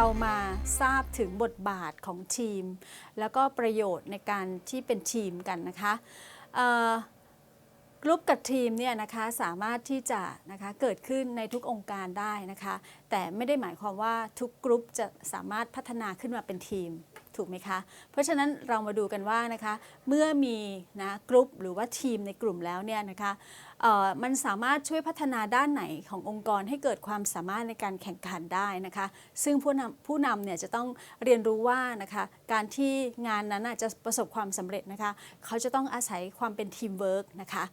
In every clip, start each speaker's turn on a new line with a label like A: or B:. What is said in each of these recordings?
A: เรามาทราบถึงบทบาทของทีม แล้วก็ประโยชน์ในการที่เป็นทีมกันนะคะกรุ๊ปกับทีมเนี่ยนะคะสามารถที่จะนะคะเกิดขึ้นในทุกองค์การได้นะคะ แต่ไม่ได้หมายความว่าทุกกรุ๊ปจะสามารถพัฒนาขึ้นมาเป็นทีมถูกไหมคะ เพราะฉะนั้นเรามาดูกันว่านะคะ เมื่อมีนะกรุ๊ปหรือว่าทีมในกลุ่มแล้วเนี่ยนะคะ มันสามารถช่วยพัฒนาด้านไหนขององค์กรให้เกิดความสามารถในการแข่งขันได้นะคะ ซึ่งผู้นำผู้นำเนี่ยจะต้องเรียนรู้ว่านะคะการที่งานนั้นจะประสบความสำเร็จนะคะ เขาจะต้องอาศัยความเป็นทีมเวิร์กนะคะ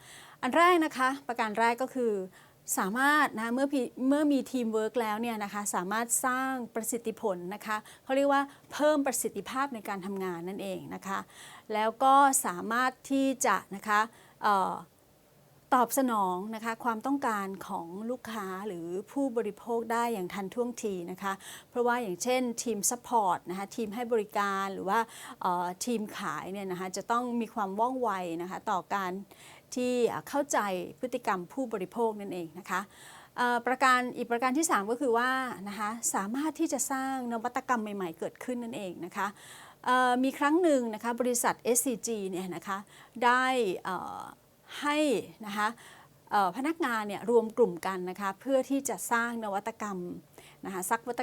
A: อันแรกนะคะ ประการแรกก็คือสามารถนะเมื่อเมื่อมีทีมเวิร์กแล้วเนี่ยนะคะสามารถสร้างประสิทธิผลนะคะเขาเรียกว่าเพิ่มประสิทธิภาพในการทำงานนั่นเองนะคะ แล้วก็สามารถที่จะนะคะ ตอบสนองนะคะความต้องการของลูกค้าหรือผู้บริโภคได้อย่างทันท่วงทีนะคะ เพราะว่าอย่างเช่นทีมซัพพอร์ตนะคะทีมให้บริการหรือว่าทีมขายเนี่ยนะคะจะต้องมีความว่องไวนะคะต่อการที่เข้าใจพฤติกรรมผู้บริโภคนั่นเองนะคะประการอีกประการที่ 3 ก็คือว่านะคะสามารถที่จะสร้างนวัตกรรมใหม่ ๆ เกิดขึ้นนั่นเองนะคะมีครั้งหนึ่งนะคะบริษัท SCG เนี่ยนะคะได้อ่อ ให้นะคะพนักงานเนี่ยรวมกลุ่มกันนะคะเพื่อที่จะสร้างนวัตกรรมนะคะสักวัต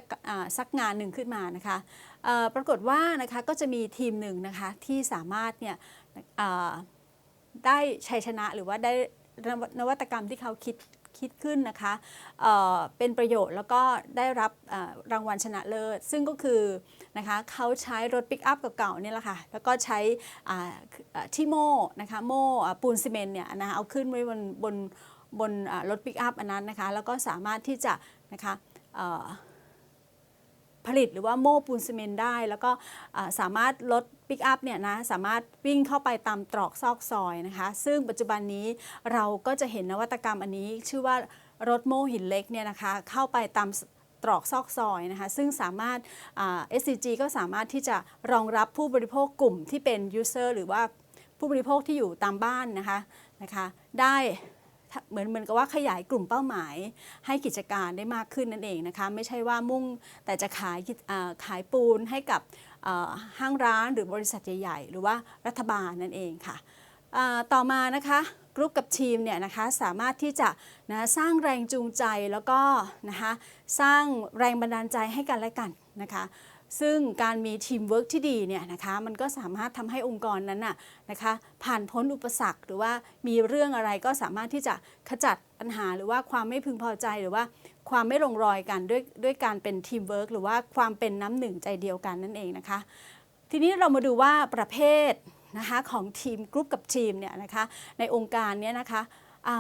A: ซักงานหนึ่งขึ้นมานะคะปรากฏว่านะคะก็จะมีทีมหนึ่งนะคะที่สามารถเนี่ยได้ชัยชนะหรือว่าได้นวัตกรรมที่เขาคิด คิดขึ้นนะคะเเป็นประโยชน์แล้วก็ได้รับรางวัลชนะเลิศ ซึ่งก็คือนะคะเขาใช้รถปิกอัพเก่าๆเนี่ยแหละค่ะ แล้วก็ใช้ที่โม่นะคะโม่ปูนซีเมนต์เนี่ยนะคะเอาขึ้นไว้บนบนบนรถปิกอัพอันนั้นนะคะ แล้วก็สามารถที่จะนะคะ ผลิตหรือว่าโม่ปูนซีเมนต์ได้ แล้วก็สามารถลดปิกอัพเนี่ยนะสามารถวิ่งเข้าไปตามตรอกซอกซอยนะคะ ซึ่งปัจจุบันนี้เราก็จะเห็นนวัตกรรมอันนี้ ชื่อว่ารถโม่หินเล็กเนี่ยนะคะเข้าไปตามตรอกซอกซอยนะคะ ซึ่งสามารถอ่า SCG ก็สามารถที่จะรองรับผู้บริโภคกลุ่มที่เป็น user หรือว่าผู้บริโภคที่อยู่ตามบ้านนะคะนะคะ ได้ เหมือนเหมือนกับว่าขยายกลุ่มเป้าหมาย ให้กิจการได้มากขึ้นนั่นเองนะคะไม่ใช่ว่ามุ่งแต่จะขายขายปูนให้กับห้างร้านหรือบริษัทใหญ่ ๆ หรือว่ารัฐบาลนั่นเองค่ะต่อมานะคะ กรุ๊ปกับทีมเนี่ยนะคะสามารถที่จะนะสร้างแรงจูงใจแล้วก็นะคะสร้างแรงบันดาลใจให้กันและกันนะคะซึ่งการมีทีมเวิร์กที่ดีเนี่ยนะคะมันก็สามารถทำให้องค์กรนั้นน่ะนะคะผ่านพ้นอุปสรรค หรือว่ามีเรื่องอะไรก็สามารถที่จะขจัดปัญหา หรือว่าความไม่พึงพอใจหรือว่าความไม่ลงรอยกันด้วยด้วยการเป็นทีมเวิร์กหรือว่าความเป็นน้ำหนึ่งใจเดียวกันนั่นเองนะคะ ทีนี้เรามาดูว่าประเภท นะคะของทีมกรุ๊ปกับทีมเนี่ยนะคะในองค์การเนี่ยนะคะ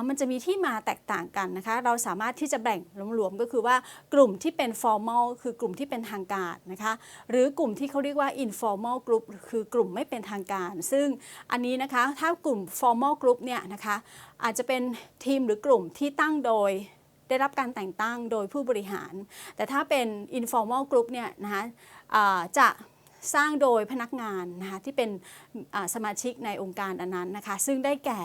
A: มันจะมีที่มาแตกต่างกันนะคะ เราสามารถที่จะแบ่งรวมๆก็คือว่ากลุ่มที่เป็น formal คือกลุ่มที่เป็นทางการนะคะ หรือกลุ่มที่เขาเรียกว่า informal group คือกลุ่มไม่เป็นทางการ ซึ่งอันนี้นะคะถ้ากลุ่ม formal group เนี่ยนะคะอาจจะเป็นทีมหรือกลุ่มที่ตั้งโดยได้รับการแต่งตั้งโดยผู้บริหาร แต่ถ้าเป็น informal group เนี่ยนะคะอ่าจะ สร้างโดยพนักงานนะคะที่เป็นสมาชิกในองค์การอันนั้นนะคะ ซึ่งได้แก่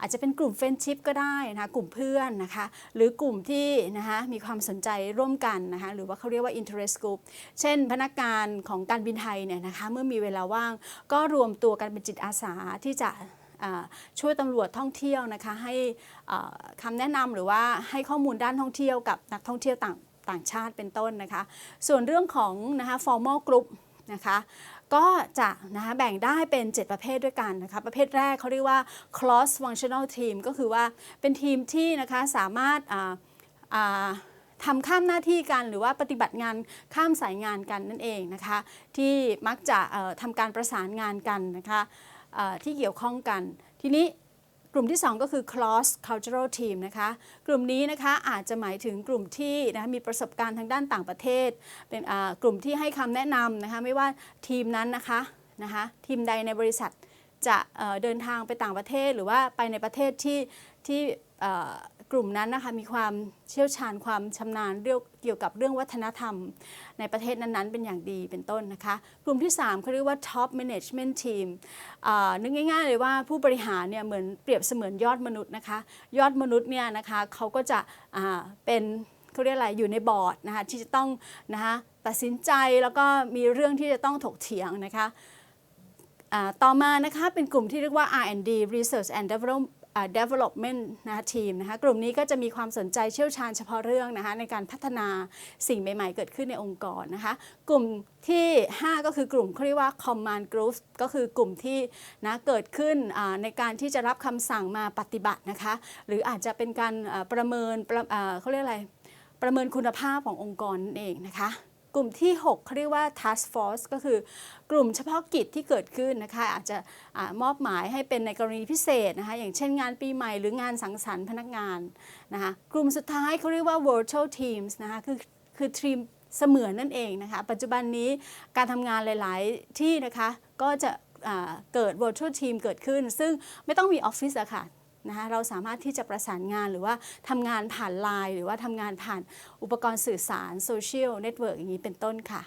A: อาจจะเป็นกลุ่มเฟรนชิพก็ได้นะคะกลุ่มเพื่อนนะคะหรือกลุ่มที่นะคะมีความสนใจร่วมกันนะคะหรือว่าเขาเรียกว่า interest group เช่น พนักงานของการบินไทยเนี่ยนะคะเมื่อมีเวลาว่าง ก็รวมตัวกันเป็นจิตอาสาที่จะช่วยตำรวจท่องเที่ยวนะคะให้คำแนะนำหรือว่าให้ข้อมูลด้านท่องเที่ยวกับนักท่องเที่ยวต่างต่างชาติเป็นต้นนะคะ ส่วนเรื่องของนะคะ formal group นะคะ ก็จะนะคะแบ่งได้เป็น 7 ประเภทด้วยกันนะคะ ประเภทแรกเขาเรียกว่า cross functional team ก็คือว่าเป็นทีมที่นะคะสามารถทำข้ามหน้าที่กันหรือว่าปฏิบัติงานข้ามสายงานกันนั่นเองนะคะ ที่มักจะทำการประสานงานกันนะคะที่เกี่ยวข้องกันทีนี้ กลุ่มที่ 2 ก็คือ cross cultural team นะคะ กลุ่มนี้นะคะอาจจะหมายถึงกลุ่มที่นะมีประสบการณ์ทางด้านต่างประเทศ เป็นกลุ่มที่ให้คำแนะนำนะคะไม่ว่าทีมนั้นนะคะนะคะทีมใดในบริษัทจะเดินทางไปต่างประเทศ หรือว่าไปในประเทศที่ที่ กลุ่มนั้นนะคะมีความเชี่ยวชาญความชำนาญเรื่องเกี่ยวกับเรื่องวัฒนธรรม ในประเทศนั้นๆ เป็นอย่างดีเป็นต้นนะคะ กลุ่มที่ 3เขาเรียกว่า top management team นึกง่าย ๆ เลยว่าผู้บริหารเนี่ยเหมือนเปรียบเสมือนยอดมนุษย์นะคะ ยอดมนุษย์เนี่ยนะคะเขาก็จะเป็นเขาเรียกอะไรอยู่ในบอร์ดนะคะที่จะต้องนะคะตัดสินใจแล้วก็มีเรื่องที่จะต้องถกเถียงนะคะต่อมานะคะเป็นกลุ่มที่เรียกว่า R&D Research and Develop อ่า Development นะคะทีมนะคะกลุ่มนี้ก็จะมีความสนใจเชี่ยวชาญเฉพาะเรื่องนะคะในการพัฒนาสิ่งใหม่ ๆ เกิดขึ้นในองค์กรนะคะกลุ่มที่ 5 ก็คือกลุ่มเขาเรียกว่า Command Group ก็คือกลุ่มที่นะเกิดขึ้นในการที่จะรับคำสั่งมาปฏิบัตินะคะหรืออาจจะเป็นการประเมินเขาเรียกอะไรประเมินคุณภาพขององค์กรนั่นเองนะคะ กลุ่มที่ 6เขาเรียกว่า task force ก็คือกลุ่มเฉพาะกิจที่เกิดขึ้นนะคะอาจจะอามอบหมายให้เป็นในกรณีพิเศษนะคะอย่างเช่นงานปีใหม่หรืองานสังสรรค์พนักงานนะคะกลุ่มสุดท้ายเขาเรียกว่า virtual teams นะคะคือคือทีมเสมือนนั่นเองนะคะปัจจุบันนี้การทำงานหลาย ๆ ที่นะคะก็จะเกิด virtual team เกิดขึ้น ซึ่งไม่ต้องมีออฟฟิศอะค่ะ นะคะเราสามารถที่จะประสานงานหรือว่าทำงานผ่านไลน์หรือว่าทำงานผ่านอุปกรณ์สื่อสารโซเชียลเน็ตเวิร์กอย่างนี้เป็นต้นค่ะ